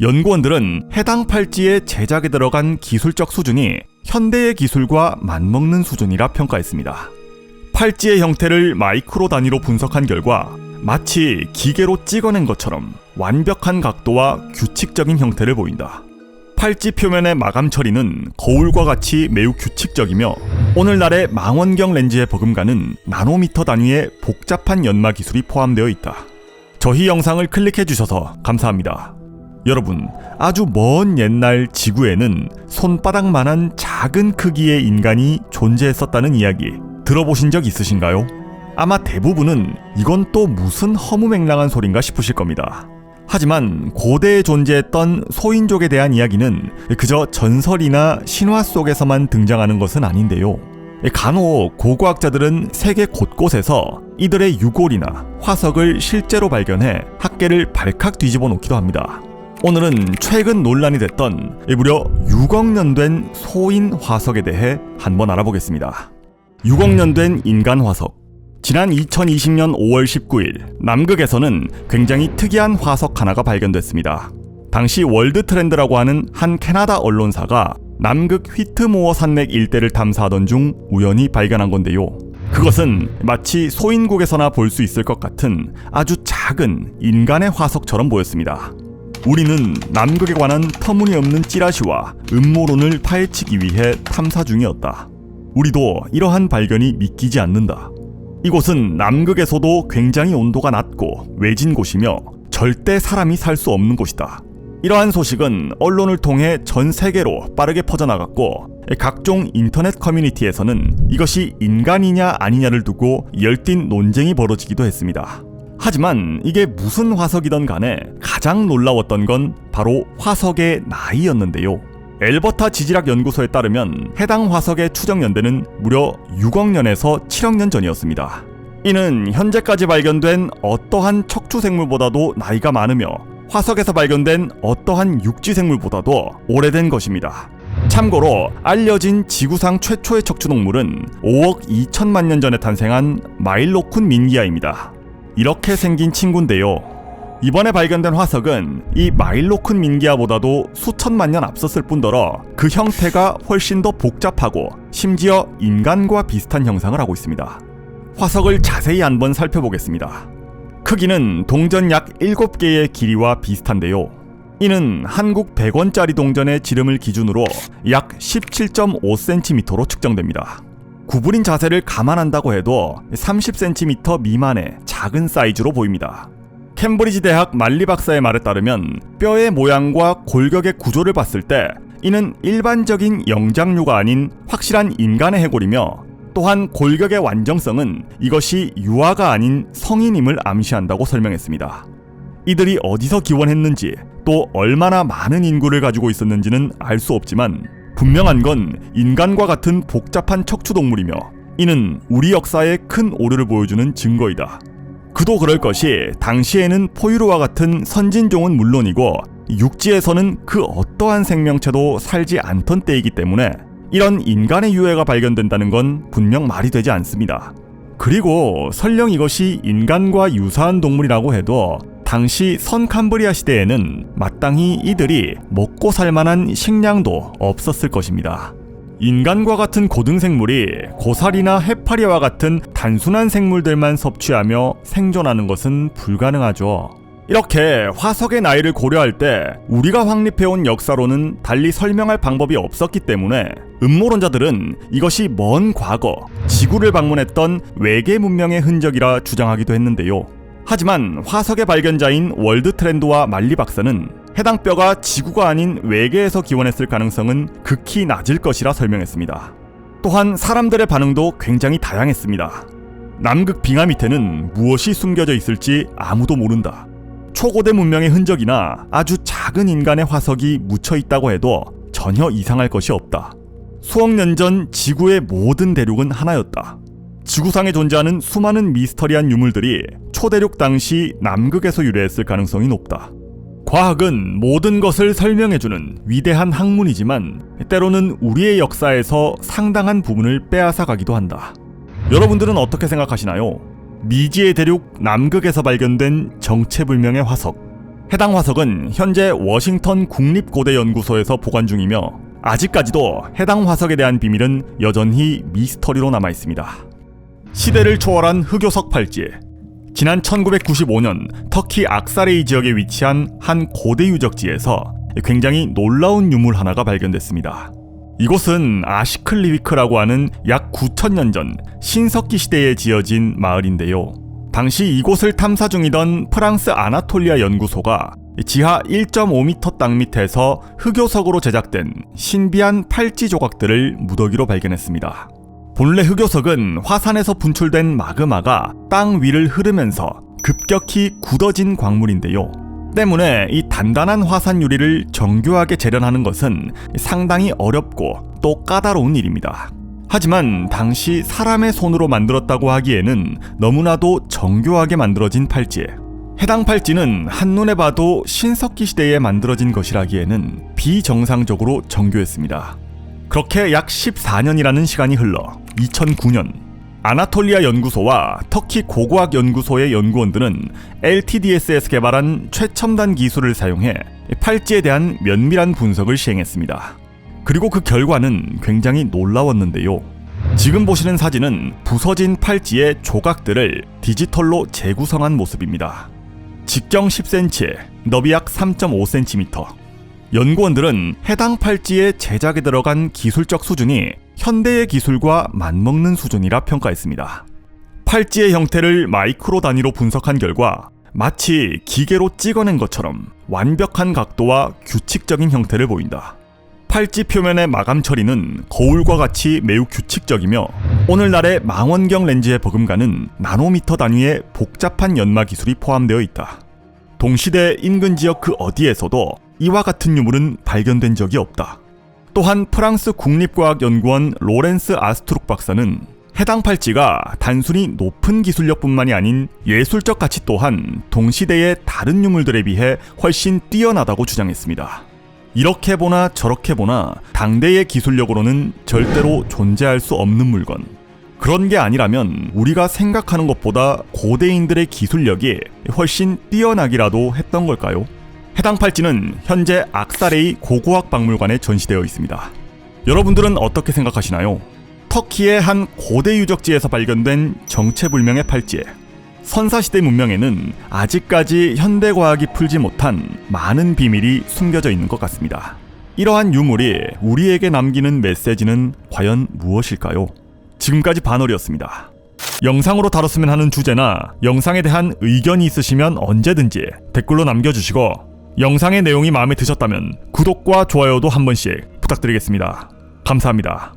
연구원들은 해당 팔찌의 제작에 들어간 기술적 수준이 현대의 기술과 맞먹는 수준이라 평가했습니다. 팔찌의 형태를 마이크로 단위로 분석한 결과 마치 기계로 찍어낸 것처럼 완벽한 각도와 규칙적인 형태를 보인다. 팔찌 표면의 마감 처리는 거울과 같이 매우 규칙적이며 오늘날의 망원경 렌즈에 버금가는 나노미터 단위의 복잡한 연마 기술이 포함되어 있다. 저희 영상을 클릭해 주셔서 감사합니다. 여러분, 아주 먼 옛날 지구에는 손바닥만한 작은 크기의 인간이 존재했었다는 이야기 들어보신 적 있으신가요? 아마 대부분은 이건 또 무슨 허무맹랑한 소린가 싶으실 겁니다. 하지만 고대에 존재했던 소인족에 대한 이야기는 그저 전설이나 신화 속에서만 등장하는 것은 아닌데요. 간혹 고고학자들은 세계 곳곳에서 이들의 유골이나 화석을 실제로 발견해 학계를 발칵 뒤집어 놓기도 합니다. 오늘은 최근 논란이 됐던 무려 6억 년 된 소인 화석에 대해 한번 알아보겠습니다. 6억 년 된 인간 화석. 지난 2020년 5월 19일 남극에서는 굉장히 특이한 화석 하나가 발견됐습니다. 당시 월드 트렌드라고 하는 한 캐나다 언론사가 남극 휘트모어 산맥 일대를 탐사하던 중 우연히 발견한 건데요. 그것은 마치 소인국에서나 볼 수 있을 것 같은 아주 작은 인간의 화석처럼 보였습니다. 우리는 남극에 관한 터무니없는 찌라시와 음모론을 파헤치기 위해 탐사 중이었다. 우리도 이러한 발견이 믿기지 않는다. 이곳은 남극에서도 굉장히 온도가 낮고 외진 곳이며 절대 사람이 살 수 없는 곳이다. 이러한 소식은 언론을 통해 전 세계로 빠르게 퍼져나갔고 각종 인터넷 커뮤니티에서는 이것이 인간이냐 아니냐를 두고 열띤 논쟁이 벌어지기도 했습니다. 하지만 이게 무슨 화석이던 간에 가장 놀라웠던 건 바로 화석의 나이였는데요. 엘버타 지질학 연구소에 따르면 해당 화석의 추정 연대는 무려 6억 년에서 7억 년 전이었습니다. 이는 현재까지 발견된 어떠한 척추 생물보다도 나이가 많으며 화석에서 발견된 어떠한 육지 생물보다도 오래된 것입니다. 참고로 알려진 지구상 최초의 척추 동물은 5억 2천만 년 전에 탄생한 마일로쿤 민기아입니다. 이렇게 생긴 친구인데요. 이번에 발견된 화석은 이 마일로 큰 민기아보다도 수천만 년 앞섰을 뿐더러 그 형태가 훨씬 더 복잡하고 심지어 인간과 비슷한 형상을 하고 있습니다. 화석을 자세히 한번 살펴보겠습니다. 크기는 동전 약 7개의 길이와 비슷한데요. 이는 한국 100원짜리 동전의 지름을 기준으로 약 17.5cm로 측정됩니다. 구부린 자세를 감안한다고 해도 30cm 미만의 작은 사이즈로 보입니다. 캠브리지 대학 말리 박사의 말에 따르면 뼈의 모양과 골격의 구조를 봤을 때 이는 일반적인 영장류가 아닌 확실한 인간의 해골이며 또한 골격의 완정성은 이것이 유아가 아닌 성인임을 암시한다고 설명했습니다. 이들이 어디서 기원했는지 또 얼마나 많은 인구를 가지고 있었는지는 알 수 없지만 분명한 건 인간과 같은 복잡한 척추동물이며 이는 우리 역사의 큰 오류를 보여주는 증거이다. 그도 그럴 것이 당시에는 포유류와 같은 선진종은 물론이고 육지에서는 그 어떠한 생명체도 살지 않던 때이기 때문에 이런 인간의 유해가 발견된다는 건 분명 말이 되지 않습니다. 그리고 설령 이것이 인간과 유사한 동물이라고 해도 당시 선캄브리아 시대에는 마땅히 이들이 먹고 살 만한 식량도 없었을 것입니다. 인간과 같은 고등생물이 고사리나 해파리와 같은 단순한 생물들만 섭취하며 생존하는 것은 불가능하죠. 이렇게 화석의 나이를 고려할 때 우리가 확립해온 역사로는 달리 설명할 방법이 없었기 때문에 음모론자들은 이것이 먼 과거 지구를 방문했던 외계 문명의 흔적이라 주장하기도 했는데요. 하지만 화석의 발견자인 월드 트렌드와 말리 박사는 해당 뼈가 지구가 아닌 외계에서 기원했을 가능성은 극히 낮을 것이라 설명했습니다. 또한 사람들의 반응도 굉장히 다양했습니다. 남극 빙하 밑에는 무엇이 숨겨져 있을지 아무도 모른다. 초고대 문명의 흔적이나 아주 작은 인간의 화석이 묻혀 있다고 해도 전혀 이상할 것이 없다. 수억 년 전 지구의 모든 대륙은 하나였다. 지구상에 존재하는 수많은 미스터리한 유물들이 초대륙 당시 남극에서 유래했을 가능성이 높다. 과학은 모든 것을 설명해주는 위대한 학문이지만 때로는 우리의 역사에서 상당한 부분을 빼앗아 가기도 한다. 여러분들은 어떻게 생각하시나요? 미지의 대륙 남극에서 발견된 정체불명의 화석. 해당 화석은 현재 워싱턴 국립고대연구소에서 보관 중이며 아직까지도 해당 화석에 대한 비밀은 여전히 미스터리로 남아 있습니다. 시대를 초월한 흑요석 팔찌. 지난 1995년 터키 악사레이 지역에 위치한 한 고대 유적지에서 굉장히 놀라운 유물 하나가 발견됐습니다. 이곳은 아시클리위크라고 하는 약 9천년 전 신석기 시대에 지어진 마을인데요. 당시 이곳을 탐사 중이던 프랑스 아나톨리아 연구소가 지하 1.5m 땅 밑에서 흑요석으로 제작된 신비한 팔찌 조각들을 무더기로 발견했습니다. 본래 흑요석은 화산에서 분출된 마그마가 땅 위를 흐르면서 급격히 굳어진 광물인데요. 때문에 이 단단한 화산 유리를 정교하게 재련하는 것은 상당히 어렵고 또 까다로운 일입니다. 하지만 당시 사람의 손으로 만들었다고 하기에는 너무나도 정교하게 만들어진 팔찌. 해당 팔찌는 한눈에 봐도 신석기 시대에 만들어진 것이라기에는 비정상적으로 정교했습니다. 그렇게 약 14년이라는 시간이 흘러 2009년 아나톨리아 연구소와 터키 고고학 연구소의 연구원들은 LTDS에서 개발한 최첨단 기술을 사용해 팔찌에 대한 면밀한 분석을 시행했습니다. 그리고 그 결과는 굉장히 놀라웠는데요. 지금 보시는 사진은 부서진 팔찌의 조각들을 디지털로 재구성한 모습입니다. 직경 10cm, 너비 약 3.5cm. 연구원들은 해당 팔찌의 제작에 들어간 기술적 수준이 현대의 기술과 맞먹는 수준이라 평가했습니다. 팔찌의 형태를 마이크로 단위로 분석한 결과 마치 기계로 찍어낸 것처럼 완벽한 각도와 규칙적인 형태를 보인다. 팔찌 표면의 마감 처리는 거울과 같이 매우 규칙적이며 오늘날의 망원경 렌즈에 버금가는 나노미터 단위의 복잡한 연마 기술이 포함되어 있다. 동시대 인근 지역 그 어디에서도 이와 같은 유물은 발견된 적이 없다. 또한 프랑스 국립과학연구원 로렌스 아스트룩 박사는 해당 팔찌가 단순히 높은 기술력뿐만이 아닌 예술적 가치 또한 동시대의 다른 유물들에 비해 훨씬 뛰어나다고 주장했습니다. 이렇게 보나 저렇게 보나 당대의 기술력으로는 절대로 존재할 수 없는 물건. 그런 게 아니라면 우리가 생각하는 것보다 고대인들의 기술력이 훨씬 뛰어나기라도 했던 걸까요? 해당 팔찌는 현재 악사레이 고고학 박물관에 전시되어 있습니다. 여러분들은 어떻게 생각하시나요? 터키의 한 고대 유적지에서 발견된 정체불명의 팔찌. 선사시대 문명에는 아직까지 현대 과학이 풀지 못한 많은 비밀이 숨겨져 있는 것 같습니다. 이러한 유물이 우리에게 남기는 메시지는 과연 무엇일까요? 지금까지 반월이었습니다. 영상으로 다뤘으면 하는 주제나 영상에 대한 의견이 있으시면 언제든지 댓글로 남겨주시고 영상의 내용이 마음에 드셨다면 구독과 좋아요도 한 번씩 부탁드리겠습니다. 감사합니다.